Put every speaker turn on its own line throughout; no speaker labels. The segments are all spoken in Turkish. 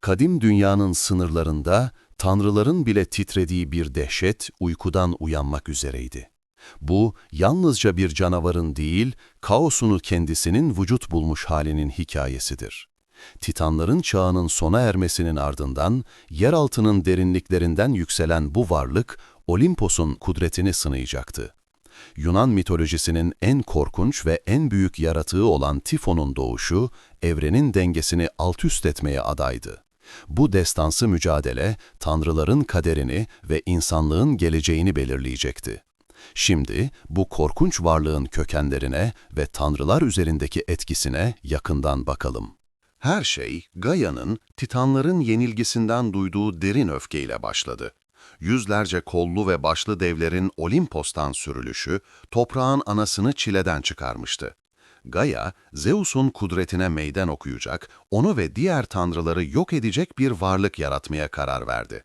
Kadim dünyanın sınırlarında tanrıların bile titrediği bir dehşet uykudan uyanmak üzereydi. Bu yalnızca bir canavarın değil, kaosunu kendisinin vücut bulmuş halinin hikayesidir. Titanların çağının sona ermesinin ardından yeraltının derinliklerinden yükselen bu varlık Olimpos'un kudretini sınayacaktı. Yunan mitolojisinin en korkunç ve en büyük yaratığı olan Tifon'un doğuşu, evrenin dengesini altüst etmeye adaydı. Bu destansı mücadele, tanrıların kaderini ve insanlığın geleceğini belirleyecekti. Şimdi bu korkunç varlığın kökenlerine ve tanrılar üzerindeki etkisine yakından bakalım. Her şey, Gaia'nın Titanların yenilgisinden duyduğu derin öfkeyle başladı. Yüzlerce kollu ve başlı devlerin Olimpos'tan sürülüşü, toprağın anasını çileden çıkarmıştı. Gaia, Zeus'un kudretine meydan okuyacak, onu ve diğer tanrıları yok edecek bir varlık yaratmaya karar verdi.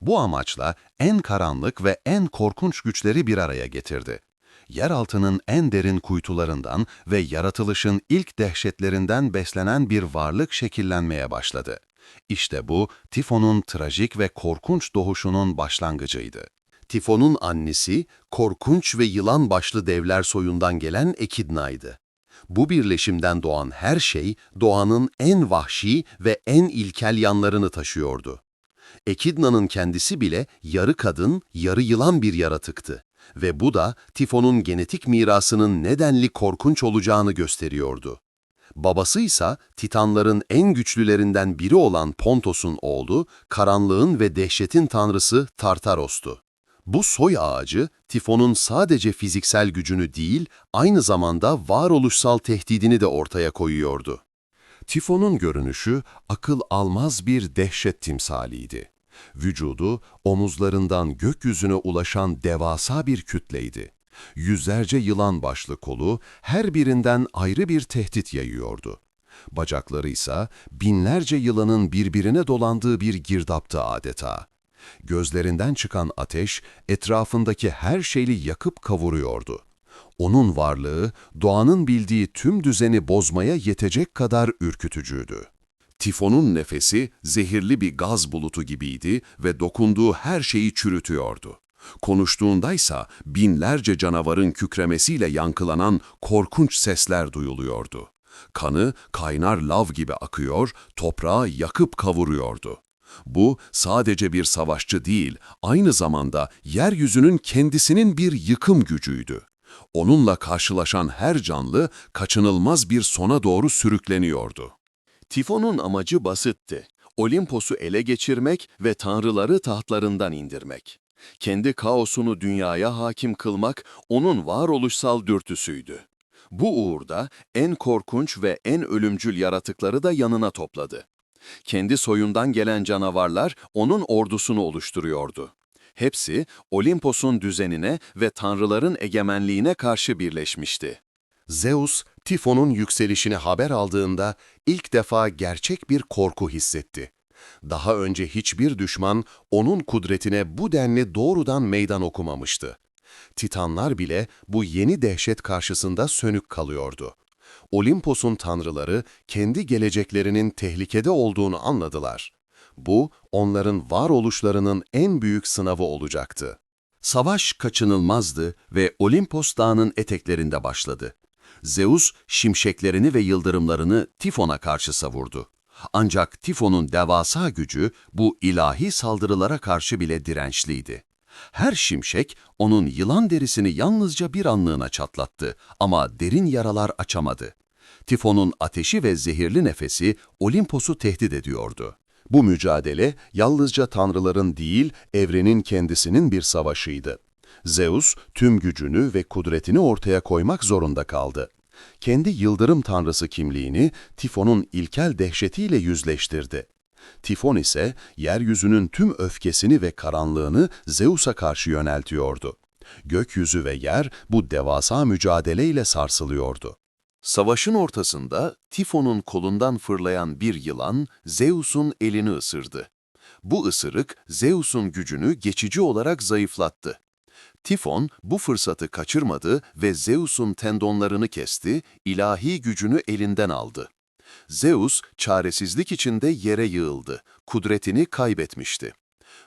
Bu amaçla en karanlık ve en korkunç güçleri bir araya getirdi. Yeraltının en derin kuytularından ve yaratılışın ilk dehşetlerinden beslenen bir varlık şekillenmeye başladı. İşte bu, Tifon'un trajik ve korkunç doğuşunun başlangıcıydı. Tifon'un annesi, korkunç ve yılan başlı devler soyundan gelen Ekidna'ydı. Bu birleşimden doğan her şey, doğanın en vahşi ve en ilkel yanlarını taşıyordu. Ekidna'nın kendisi bile yarı kadın, yarı yılan bir yaratıktı ve bu da Tifon'un genetik mirasının nedenli korkunç olacağını gösteriyordu. Babası ise Titanların en güçlülerinden biri olan Pontos'un oğlu, karanlığın ve dehşetin tanrısı Tartaros'tu. Bu soy ağacı, Tifon'un sadece fiziksel gücünü değil, aynı zamanda varoluşsal tehdidini de ortaya koyuyordu. Tifon'un görünüşü akıl almaz bir dehşet timsaliydi. Vücudu omuzlarından gökyüzüne ulaşan devasa bir kütleydi. Yüzlerce yılan başlı kolu her birinden ayrı bir tehdit yayıyordu. Bacakları ise binlerce yılanın birbirine dolandığı bir girdaptı adeta. Gözlerinden çıkan ateş etrafındaki her şeyi yakıp kavuruyordu. Onun varlığı doğanın bildiği tüm düzeni bozmaya yetecek kadar ürkütücüydü. Tifon'un nefesi zehirli bir gaz bulutu gibiydi ve dokunduğu her şeyi çürütüyordu. Konuştuğundaysa binlerce canavarın kükremesiyle yankılanan korkunç sesler duyuluyordu. Kanı kaynar lav gibi akıyor, toprağı yakıp kavuruyordu. Bu sadece bir savaşçı değil, aynı zamanda yeryüzünün kendisinin bir yıkım gücüydü. Onunla karşılaşan her canlı kaçınılmaz bir sona doğru sürükleniyordu. Tifon'un amacı basitti. Olimpos'u ele geçirmek ve tanrıları tahtlarından indirmek. Kendi kaosunu dünyaya hakim kılmak onun varoluşsal dürtüsüydü. Bu uğurda en korkunç ve en ölümcül yaratıkları da yanına topladı. Kendi soyundan gelen canavarlar onun ordusunu oluşturuyordu. Hepsi Olimpos'un düzenine ve tanrıların egemenliğine karşı birleşmişti. Zeus, Tifon'un yükselişini haber aldığında ilk defa gerçek bir korku hissetti. Daha önce hiçbir düşman onun kudretine bu denli doğrudan meydan okumamıştı. Titanlar bile bu yeni dehşet karşısında sönük kalıyordu. Olimpos'un tanrıları kendi geleceklerinin tehlikede olduğunu anladılar. Bu, onların varoluşlarının en büyük sınavı olacaktı. Savaş kaçınılmazdı ve Olimpos dağının eteklerinde başladı. Zeus, şimşeklerini ve yıldırımlarını Tifon'a karşı savurdu. Ancak Tifon'un devasa gücü bu ilahi saldırılara karşı bile dirençliydi. Her şimşek onun yılan derisini yalnızca bir anlığına çatlattı ama derin yaralar açamadı. Tifon'un ateşi ve zehirli nefesi Olimpos'u tehdit ediyordu. Bu mücadele yalnızca tanrıların değil, evrenin kendisinin bir savaşıydı. Zeus tüm gücünü ve kudretini ortaya koymak zorunda kaldı. Kendi yıldırım tanrısı kimliğini Tifon'un ilkel dehşetiyle yüzleştirdi. Tifon ise yeryüzünün tüm öfkesini ve karanlığını Zeus'a karşı yöneltiyordu. Gökyüzü ve yer bu devasa mücadeleyle sarsılıyordu. Savaşın ortasında Tifon'un kolundan fırlayan bir yılan Zeus'un elini ısırdı. Bu ısırık Zeus'un gücünü geçici olarak zayıflattı. Tifon bu fırsatı kaçırmadı ve Zeus'un tendonlarını kesti, ilahi gücünü elinden aldı. Zeus, çaresizlik içinde yere yığıldı, kudretini kaybetmişti.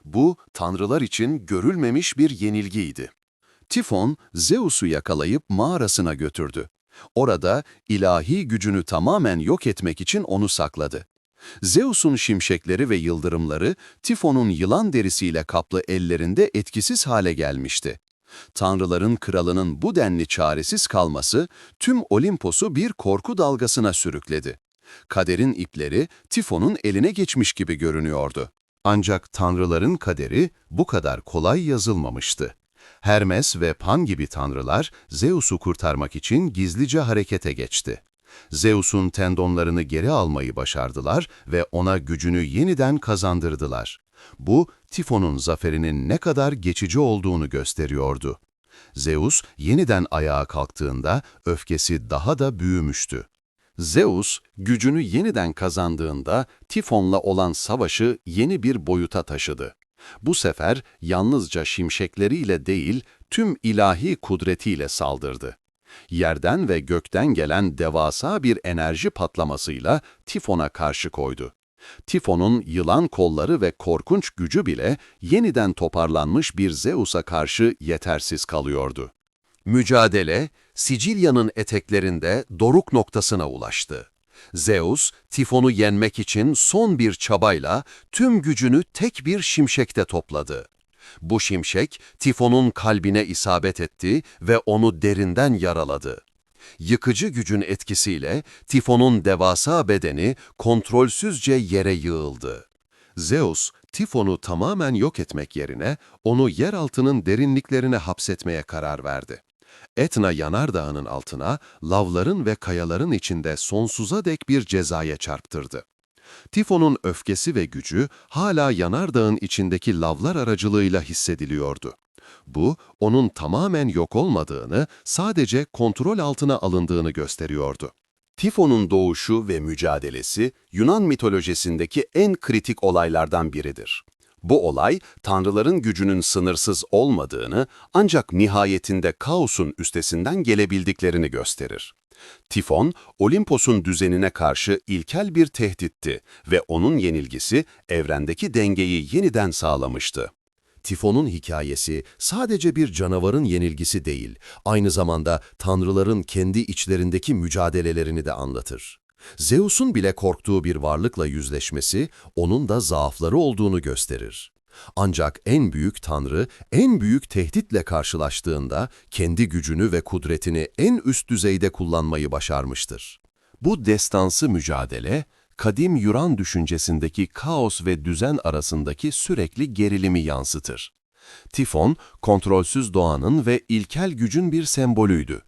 Bu, tanrılar için görülmemiş bir yenilgiydi. Tifon, Zeus'u yakalayıp mağarasına götürdü. Orada ilahi gücünü tamamen yok etmek için onu sakladı. Zeus'un şimşekleri ve yıldırımları Tifon'un yılan derisiyle kaplı ellerinde etkisiz hale gelmişti. Tanrıların kralının bu denli çaresiz kalması tüm Olimpos'u bir korku dalgasına sürükledi. Kaderin ipleri Tifon'un eline geçmiş gibi görünüyordu. Ancak tanrıların kaderi bu kadar kolay yazılmamıştı. Hermes ve Pan gibi tanrılar Zeus'u kurtarmak için gizlice harekete geçti. Zeus'un tendonlarını geri almayı başardılar ve ona gücünü yeniden kazandırdılar. Bu, Tifon'un zaferinin ne kadar geçici olduğunu gösteriyordu. Zeus yeniden ayağa kalktığında öfkesi daha da büyümüştü. Zeus, gücünü yeniden kazandığında Tifon'la olan savaşı yeni bir boyuta taşıdı. Bu sefer yalnızca şimşekleriyle değil, tüm ilahi kudretiyle saldırdı. Yerden ve gökten gelen devasa bir enerji patlamasıyla Tifon'a karşı koydu. Tifon'un yılan kolları ve korkunç gücü bile yeniden toparlanmış bir Zeus'a karşı yetersiz kalıyordu. Mücadele, Sicilya'nın eteklerinde doruk noktasına ulaştı. Zeus, Tifon'u yenmek için son bir çabayla tüm gücünü tek bir şimşekte topladı. Bu şimşek, Tifon'un kalbine isabet etti ve onu derinden yaraladı. Yıkıcı gücün etkisiyle Tifon'un devasa bedeni kontrolsüzce yere yığıldı. Zeus, Tifon'u tamamen yok etmek yerine onu yeraltının derinliklerine hapsetmeye karar verdi. Etna yanardağının altına lavların ve kayaların içinde sonsuza dek bir cezaya çarptırdı. Tifon'un öfkesi ve gücü hala yanardağın içindeki lavlar aracılığıyla hissediliyordu. Bu, onun tamamen yok olmadığını, sadece kontrol altına alındığını gösteriyordu. Tifon'un doğuşu ve mücadelesi Yunan mitolojisindeki en kritik olaylardan biridir. Bu olay, tanrıların gücünün sınırsız olmadığını ancak nihayetinde kaosun üstesinden gelebildiklerini gösterir. Tifon, Olimpos'un düzenine karşı ilkel bir tehditti ve onun yenilgisi evrendeki dengeyi yeniden sağlamıştı. Tifon'un hikayesi sadece bir canavarın yenilgisi değil, aynı zamanda tanrıların kendi içlerindeki mücadelelerini de anlatır. Zeus'un bile korktuğu bir varlıkla yüzleşmesi, onun da zaafları olduğunu gösterir. Ancak en büyük tanrı, en büyük tehditle karşılaştığında kendi gücünü ve kudretini en üst düzeyde kullanmayı başarmıştır. Bu destansı mücadele, kadim Yuran düşüncesindeki kaos ve düzen arasındaki sürekli gerilimi yansıtır. Tifon, kontrolsüz doğanın ve ilkel gücün bir sembolüydü.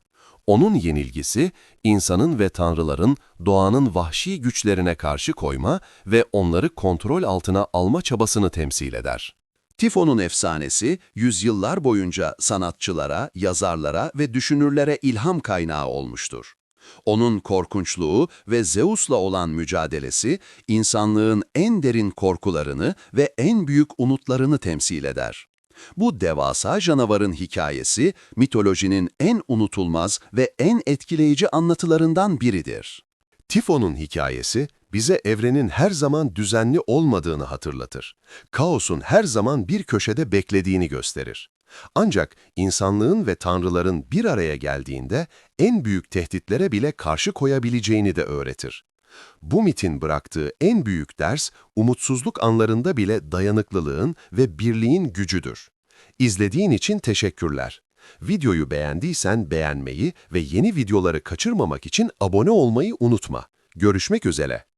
Onun yenilgisi, insanın ve tanrıların doğanın vahşi güçlerine karşı koyma ve onları kontrol altına alma çabasını temsil eder. Tifon'un efsanesi, yüzyıllar boyunca sanatçılara, yazarlara ve düşünürlere ilham kaynağı olmuştur. Onun korkunçluğu ve Zeus'la olan mücadelesi, insanlığın en derin korkularını ve en büyük umutlarını temsil eder. Bu devasa canavarın hikayesi, mitolojinin en unutulmaz ve en etkileyici anlatılarından biridir. Tifon'un hikayesi, bize evrenin her zaman düzenli olmadığını hatırlatır. Kaosun her zaman bir köşede beklediğini gösterir. Ancak insanlığın ve tanrıların bir araya geldiğinde en büyük tehditlere bile karşı koyabileceğini de öğretir. Bu mitin bıraktığı en büyük ders, umutsuzluk anlarında bile dayanıklılığın ve birliğin gücüdür. İzlediğin için teşekkürler. Videoyu beğendiysen beğenmeyi ve yeni videoları kaçırmamak için abone olmayı unutma. Görüşmek üzere.